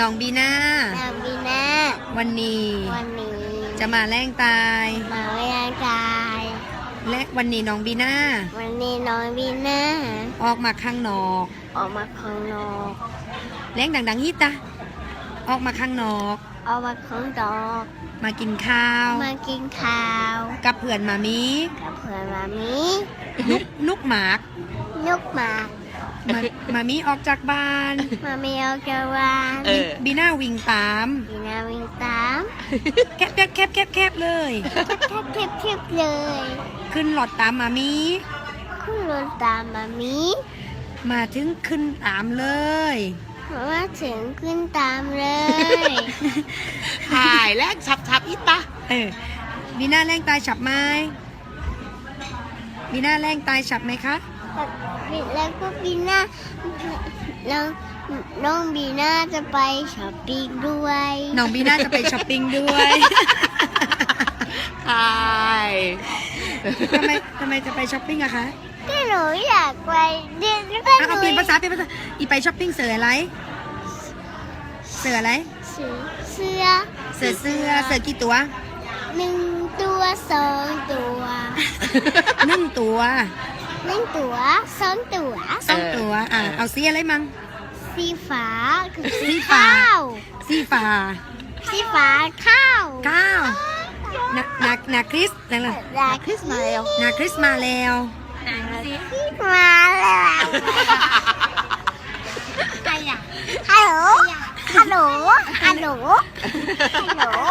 น้องบีน่า นางบีนาวันนี้วันนี้จะมาแรงตาย มาเวลากายและวันนี้น้องบีน่าวันนี้น้องบีนาออกมาข้างนอก ออกมาข้างนอกแรงดังๆฮิตตะออกมาข้างนอก ออกมาข้างนอกมากินข้าว มากินข้าวกับเพื่อนมามีกับเพื่อนมามีนุกนุกหมากนุกหมา มามามีออกจากบ้าน มาเมียวกวานเออ บีน่าวิ่งตามบีนาวิ่งตามแคบแคบแคบแคบแคบเลย แทบเทียบเทียบเลยขึ้นหลอดตามมามี คุณรถตามมามีมาถึงขึ้นตามเลย มาถึงขึ้นตามเลย ถ่ายแลกชับชับอีตะเออบีน่าแรงตายฉับไหม บีน่าแรงตายฉับไหมคะแล้วก็บีน่าน้องน้องบีน่าจะไปช้อปปิ้งด้วยน้องบีน่าจะไปช้อปปิ้งด้วยถ่ายทำไมทำไมจะไปช้อปปิ้งอะคะก็หนูอยากไปเรียนก็อะหเอานูเปลี่ยนภาษาเปลี่ยนภาษาอีไปช้อปปิ้งเสืออะไร เสืออะไร เสื้อเสื้อเสือเสื้อเสือกี่ตัวหนึ่งตัวสองตัวหนึ่ง ตัวหนึ่งตัวสองตัวสองตัวอะเอาสีอะไรมั่งสีฟ้าคือสีฟ้าข้าวสีฟ้าสีฟ้าข้าวเก้านานานาคริสนั่นแหละดาคริสมาแล้วนาคริสมาแล้วมาแล้วฮัลโหลฮัลโหลฮัลโหลฮัลโหล